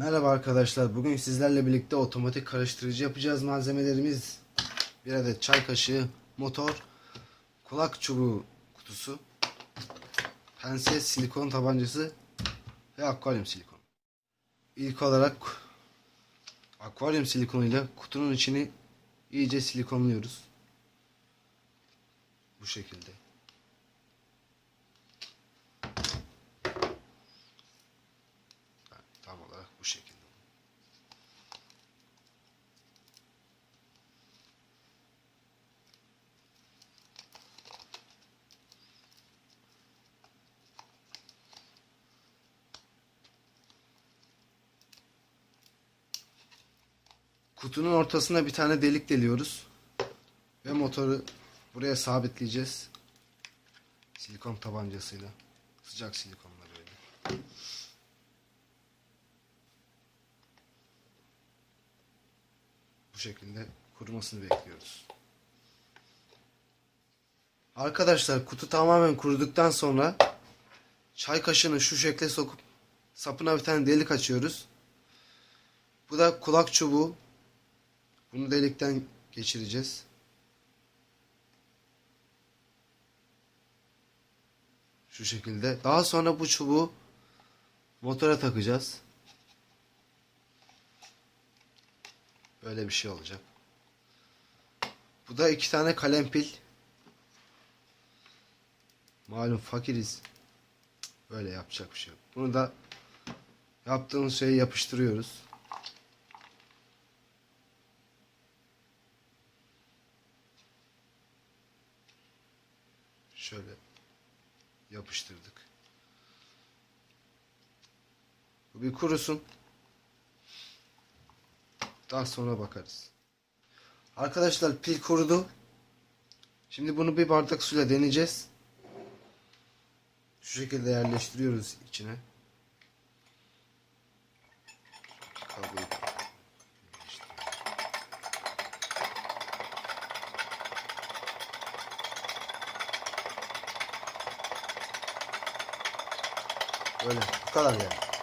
arkadaşlar. Bugün sizlerle birlikte otomatik karıştırıcı yapacağız. Malzemelerimiz bir adet çay kaşığı, motor, kulak çubuğu kutusu, pense, silikon tabancası ve akvaryum silikon. İlk olarak akvaryum silikonuyla kutunun içini iyice silikonluyoruz. Bu şekilde. Tam olarak bu şekilde. Kutunun ortasına bir tane delik deliyoruz. Ve motoru buraya sabitleyeceğiz. Silikon tabancasıyla. Sıcak silikonla böyle. Bu şekilde kurumasını bekliyoruz. Arkadaşlar kutu tamamen kuruduktan sonra çay kaşığını şu şekle sokup sapına bir tane delik açıyoruz. Bu da kulak çubuğu. Bunu delikten geçireceğiz. Şu şekilde. Daha sonra bu çubuğu motora takacağız. Böyle bir şey olacak. Bu da iki tane kalem pil. Malum fakiriz. Böyle yapacak bir şey yok. Bunu da yaptığımız şeyi yapıştırıyoruz. Şöyle yapıştırdık. Bu bir kurusun. Daha sonra bakarız. Arkadaşlar pil kurudu. Şimdi bunu bir bardak suyla deneyeceğiz. Şu şekilde yerleştiriyoruz içine. Kabloyu yerleştiriyoruz. Böyle bu kadar yani.